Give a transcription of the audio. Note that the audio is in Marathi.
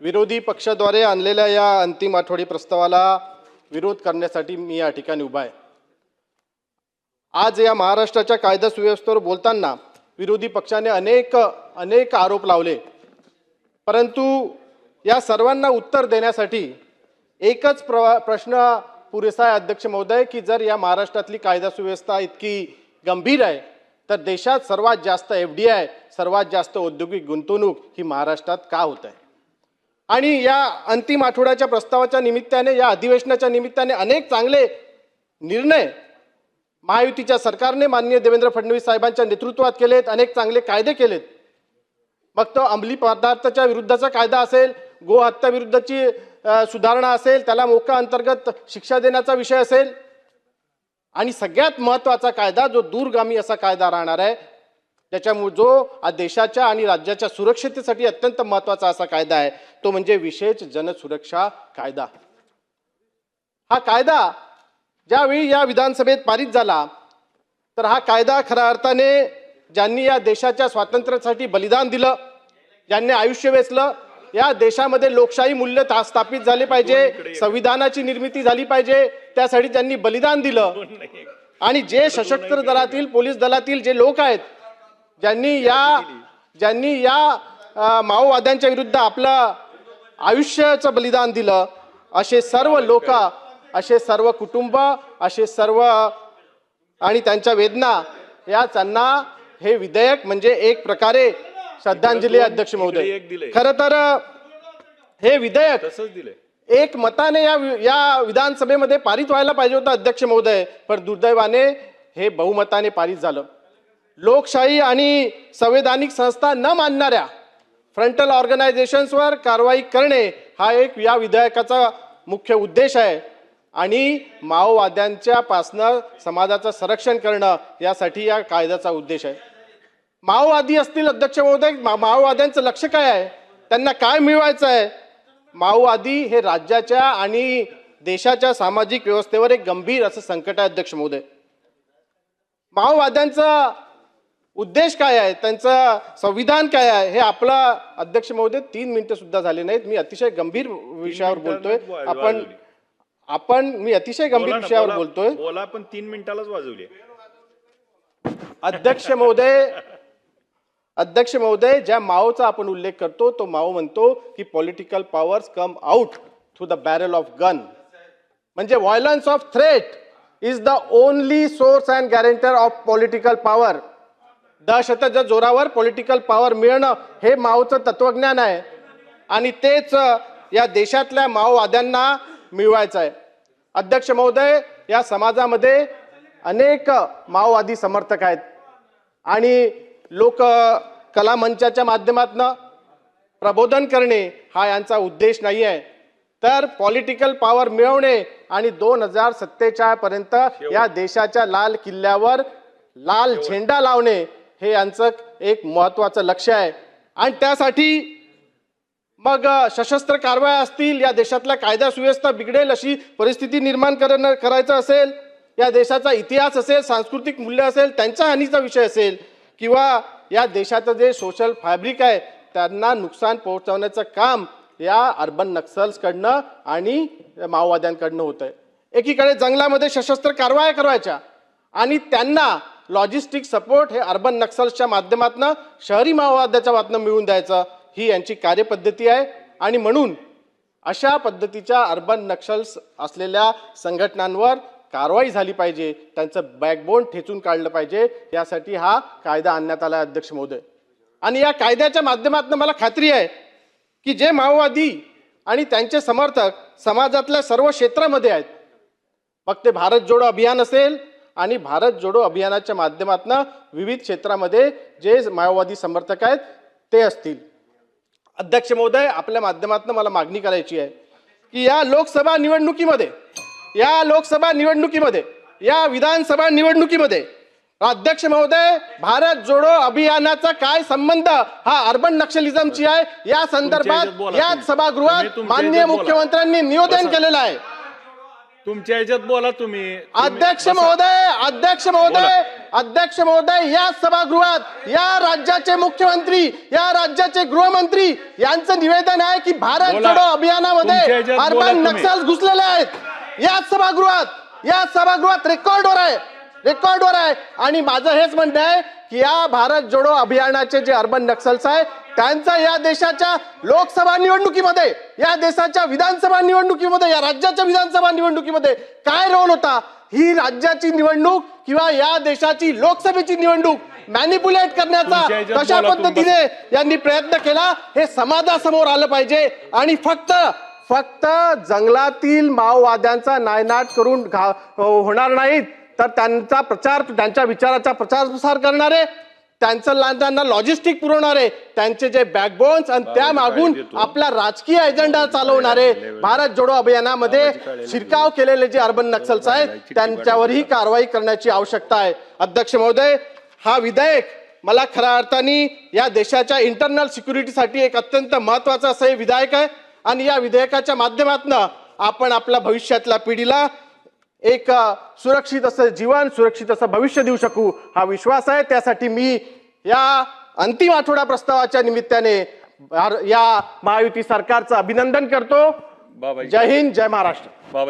विरोधी पक्षाद्वारे आणलेल्या या अंतिम आठवडी प्रस्तावाला विरोध करण्यासाठी मी या ठिकाणी उभा आहे. आज या महाराष्ट्राच्या कायदा सुव्यवस्थेवर बोलताना विरोधी पक्षाने अनेक अनेक आरोप लावले. परंतु या सर्वांना उत्तर देण्यासाठी एकच प्र प्रश्न पुरेसा आहे अध्यक्ष महोदय की जर या महाराष्ट्रातली कायदा सुव्यवस्था इतकी गंभीर आहे तर देशात सर्वात जास्त एफ डी आय सर्वात जास्त औद्योगिक गुंतवणूक ही महाराष्ट्रात का होत आहे? आणि या अंतिम आठवड्याच्या प्रस्तावाच्या निमित्ताने या अधिवेशनाच्या निमित्ताने अनेक चांगले निर्णय महायुतीच्या सरकारने माननीय देवेंद्र फडणवीस साहेबांच्या नेतृत्वात केलेत अनेक चांगले कायदे केलेत. मग तो अंमली पदार्थाच्या विरुद्धचा कायदा असेल गो विरुद्धची सुधारणा असेल त्याला मोका अंतर्गत शिक्षा देण्याचा विषय असेल. आणि सगळ्यात महत्त्वाचा कायदा जो दूरगामी असा कायदा राहणार आहे ज्याच्यामुळे जो देशाच्या आणि राज्याच्या सुरक्षितेसाठी अत्यंत महत्त्वाचा असा कायदा आहे तो म्हणजे विशेष जनसुरक्षा कायदा. हा कायदा ज्यावेळी या विधानसभेत पारित झाला तर हा कायदा खऱ्या अर्थाने ज्यांनी या देशाच्या स्वातंत्र्यासाठी बलिदान दिलं ज्यांनी आयुष्य वेचलं या देशामध्ये लोकशाही मूल्य स्थापित झाले पाहिजे संविधानाची निर्मिती झाली पाहिजे त्यासाठी त्यांनी बलिदान दिलं. आणि जे सशस्त्र दलातील पोलीस दलातील जे लोक आहेत ज्यांनी या ज्यांनी या माओवाद्यांच्या विरुद्ध आपलं आयुष्याचं बलिदान दिलं असे सर्व लोक असे सर्व कुटुंब असे सर्व आणि त्यांच्या वेदना या त्यांना हे विधेयक म्हणजे एक प्रकारे श्रद्धांजली अध्यक्ष महोदय. खर तर हे विधेयक एक मताने या या विधानसभेमध्ये पारित व्हायला पाहिजे होतं अध्यक्ष महोदय पण दुर्दैवाने हे बहुमताने पारित झालं. लोकशाही आणि संवैधानिक संस्था न मानणाऱ्या फ्रंटल ऑर्गनायझेशन्सवर कारवाई करणे हा एक या विधेयकाचा मुख्य उद्देश आहे. आणि माओवाद्यांच्या पासनं समाजाचं संरक्षण करणं यासाठी या कायद्याचा उद्देश आहे. माओवादी असतील अध्यक्ष महोदय मा- माओवाद्यांचं लक्ष काय आहे? त्यांना काय मिळवायचं आहे? माओवादी हे राज्याच्या आणि देशाच्या सामाजिक व्यवस्थेवर एक गंभीर असं संकट आहे अध्यक्ष महोदय. माओवाद्यांचा उद्देश काय आहे? त्यांचं संविधान काय आहे? हे आपला अध्यक्ष महोदय तीन मिनिटं सुद्धा झाले नाहीत. मी अतिशय गंभीर विषयावर बोलतोय. आपण. आपण मी अतिशय गंभीर विषयावर बोला- बोलतोय. बोला पण तीन मिनिटालाच वाजवली अध्यक्ष महोदय अध्यक्ष महोदय ज्या माओचा आपण उल्लेख करतो तो माओ म्हणतो की political powers come out through the barrel of gun म्हणजे violence of threat is the only source and guarantor of political power दहशताच्या जोरावर पॉलिटिकल पॉवर मिळणं हे माओचं तत्वज्ञान आहे. आणि तेच या देशातल्या माओवाद्यांना मिळवायचं आहे. अध्यक्ष महोदय या समाजामध्ये अनेक माओवादी समर्थक आहेत. आणि लोक कला मंचाच्या माध्यमातनं प्रबोधन करणे हा यांचा उद्देश नाही आहे. तर पॉलिटिकल पॉवर मिळवणे आणि दोन हजार सत्तेचाळपर्यंत या देशाच्या लाल किल्ल्यावर लाल झेंडा लावणे हे यांचं एक महत्त्वाचं लक्ष आहे. आणि त्यासाठी मग सशस्त्र कारवाया असतील या देशातला कायदा सुव्यवस्था बिघडेल अशी परिस्थिती निर्माण करणं करायचं असेल या देशाचा इतिहास असेल सांस्कृतिक मूल्य असेल त्यांच्या हानीचा विषय असेल किंवा या देशाचं जे सोशल फॅब्रिक आहे त्यांना नुकसान पोहोचवण्याचं काम या अर्बन नक्सल्सकडनं आणि माओवाद्यांकडनं होतं आहे एकीकडे जंगलामध्ये सशस्त्र कारवाया करायच्या आणि त्यांना लॉजिस्टिक सपोर्ट हे अर्बन नक्सल्सच्या माध्यमातून शहरी माओवाद्याच्या वातनं मिळवून द्यायचं. ही यांची कार्यपद्धती आहे. आणि म्हणून अशा पद्धतीच्या अर्बन नक्षल्स असलेल्या संघटनांवर कारवाई झाली पाहिजे. त्यांचं बॅकबोन ठेचून काढलं पाहिजे. यासाठी हा कायदा आणण्यात आला अध्यक्ष महोदय. आणि या कायद्याच्या माध्यमातून मला खात्री आहे की जे माओवादी आणि त्यांचे समर्थक समाजातल्या सर्व क्षेत्रामध्ये आहेत. मग ते भारत जोडो अभियान असेल आणि भारत जोडो अभियानाच्या माध्यमातून विविध क्षेत्रामध्ये जे माओवादी समर्थक आहेत ते असतील अध्यक्ष महोदय आपल्या माध्यमातून मला मागणी करायची आहे की या लोकसभा निवडणुकीमध्ये या लोकसभा निवडणुकीमध्ये या विधानसभा निवडणुकीमध्ये अध्यक्ष महोदय भारत जोडो अभियानाचा काय संबंध हा अर्बन नक्षलिझमची आहे या संदर्भात तुम्ही. सभागृहात माननीय. मुख्यमंत्र्यांनी निवेदन. केलेलं आहे तुमच्या ह्याच्यात बोला तुम्ही अध्यक्ष. महोदय अध्यक्ष महोदय अध्यक्ष महोदय या सभागृहात या राज्याचे मुख्यमंत्री या राज्याचे गृहमंत्री यांचं निवेदन आहे की भारत. जोडो अभियानामध्ये अर्बन. नक्षल घुसलेले आहेत या सभागृहात या सभागृहात रेकॉर्डवर आहे रेकॉर्डवर आहे आणि माझं हेच म्हणणं आहे की या भारत जोडो अभियानाचे जे अर्बन नक्सल्स आहे त्यांचा या देशाच्या लोकसभा निवडणुकीमध्ये या देशाच्या विधानसभा निवडणुकीमध्ये या राज्याच्या विधानसभा निवडणुकीमध्ये काय रोल होता? ही राज्याची निवडणूक किंवा या देशाची लोकसभेची निवडणूक मॅनिप्युलेट करण्याचा कशा. पद्धतीने यांनी प्रयत्न केला हे समाजासमोर आलं पाहिजे. आणि फक्त फक्त जंगलातील माओवाद्यांचा नायनाट करून घा- होणार नाहीत. तर त्यांचा प्रचार त्यांच्या विचाराचा प्रचार प्रसार करणारे त्यांचं त्यांना लॉजिस्टिक पुरवणारे त्यांचे जे बॅकबोन्स आणि त्या मागून आपला राजकीय एजेंडा चालवणारे भारत जोडो अभियानामध्ये शिरकाव केलेले जे अर्बन नक्सल्स आहेत त्यांच्यावरही कारवाई करण्याची आवश्यकता आहे. अध्यक्ष महोदय हा विधेयक मला खऱ्या अर्थाने या देशाच्या इंटरनल सिक्युरिटीसाठी एक अत्यंत महत्वाचं असं हे विधेयक आहे. आणि या विधेयकाच्या माध्यमातून आपण आपल्या भविष्यातल्या पिढीला एक सुरक्षित असं जीवन सुरक्षित असं भविष्य देऊ शकू हा विश्वास आहे. त्यासाठी मी या अंतिम आठवडा प्रस्तावाच्या निमित्ताने या महायुती सरकारचं अभिनंदन करतो. जय हिंद जय महाराष्ट्र.